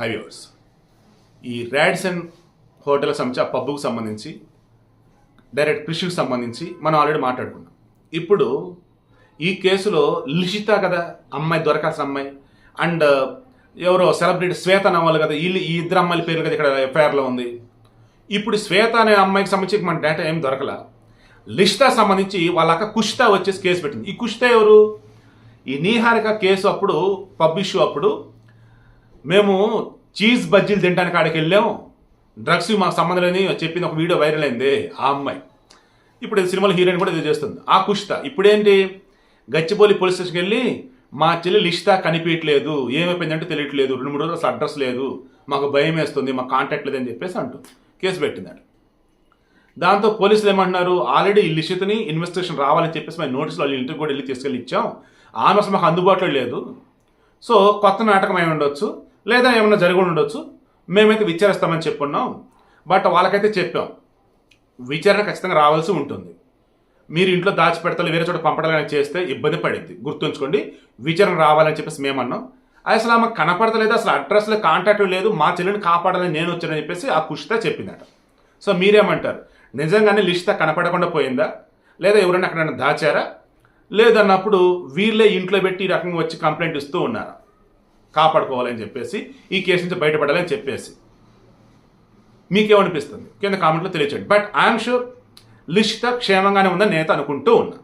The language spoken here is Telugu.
హైవేవర్స్ ఈ ర్యాడ్సన్ హోటల్ సంబంధించి ఆ పబ్కు సంబంధించి డైరెక్ట్ కృషికి సంబంధించి మనం ఆల్రెడీ మాట్లాడుకున్నాం. ఇప్పుడు ఈ కేసులో లిషిత కదా అమ్మాయి దొరకాల్సిన అమ్మాయి అండ్ uh, ఎవరో సెలబ్రిటీ శ్వేత నవ్వాలి కదా వీళ్ళు ఈ ఇద్దరు అమ్మాయిల పేర్లు కదా ఇక్కడ ఎఫ్ఐఆర్లో ఉంది. ఇప్పుడు శ్వేత అనే అమ్మాయికి సంబంధించి మన డేటా ఏం దొరకల. లిషిత సంబంధించి వాళ్ళ అక్క కుష్తా వచ్చేసి కేసు పెట్టింది. ఈ కుష్తా ఎవరు? ఈ నీహారిక కేసు అప్పుడు పబ్ ఇష్యూ అప్పుడు మేము చీజ్ బజ్జీలు తినడానికి ఆడికి వెళ్ళాం. డ్రగ్స్ మాకు సంబంధం లేని చెప్పింది ఒక వీడియో వైరల్ అయింది ఆ అమ్మాయి. ఇప్పుడు ఇది సినిమాలో హీరోయిన్ కూడా ఇది చేస్తుంది. ఆ కుష్త ఇప్పుడేంటి? గచ్చిబౌలి పోలీస్ స్టేషన్కి వెళ్ళి మా చెల్లి లిస్టా కనిపించట్లేదు. ఏమైపోయిందంటే తెలియట్లేదు. రెండు మూడు రోజులు అడ్రస్ లేదు. మాకు భయం వేస్తుంది. మాకు కాంటాక్ట్ లేదని చెప్పేసి అంటూ కేసు పెట్టిందంట. దాంతో పోలీసులు ఏమంటున్నారు? ఆల్రెడీ ఈ లిషితని ఇన్వెస్టిగేషన్ రావాలని చెప్పేసి మేము నోటీసులు వాళ్ళ ఇంటికి కూడా వెళ్ళి తీసుకెళ్ళి ఇచ్చాం. ఆమె అసలు మాకు అందుబాటులో లేదు. సో కొత్త నాటకం అయి ఉండొచ్చు. లేదా ఏమైనా జరిగి ఉండొచ్చు. మేమైతే విచారిస్తామని చెప్పున్నాం. బట్ వాళ్ళకైతే చెప్పాం. విచారణ ఖచ్చితంగా రావాల్సి ఉంటుంది. మీరు ఇంట్లో దాచిపెడతారు వేరే చోట పంపడం కానీ చేస్తే ఇబ్బంది పడింది. గుర్తుంచుకోండి విచారణ రావాలని చెప్పేసి మేమన్నాం. అసలు ఆమె కనపడతలేదు అసలు అడ్రస్లో కాంటాక్ట్ లేదు మా చెల్లిని కాపాడాలని నేను వచ్చానని చెప్పేసి ఆ కుషిత చెప్పిందట. సో మీరేమంటారు? నిజంగానే లిస్ట్ కనపడకుండా పోయిందా? లేదా ఎవరైనా అక్కడ దాచారా? లేదన్నప్పుడు వీళ్ళే ఇంట్లో పెట్టి ఈ రకంగా వచ్చి కంప్లైంట్ ఇస్తూ ఉన్నారా? కాపాడుకోవాలని చెప్పేసి ఈ కేసు నుంచి బయటపడాలని చెప్పేసి. మీకేమనిపిస్తుంది? కింద కామెంట్లో తెలియచండి బట్ ఐఎమ్ షూర్ లిస్ట్ క్షేమంగానే ఉందని నేత అనుకుంటూ ఉన్నా.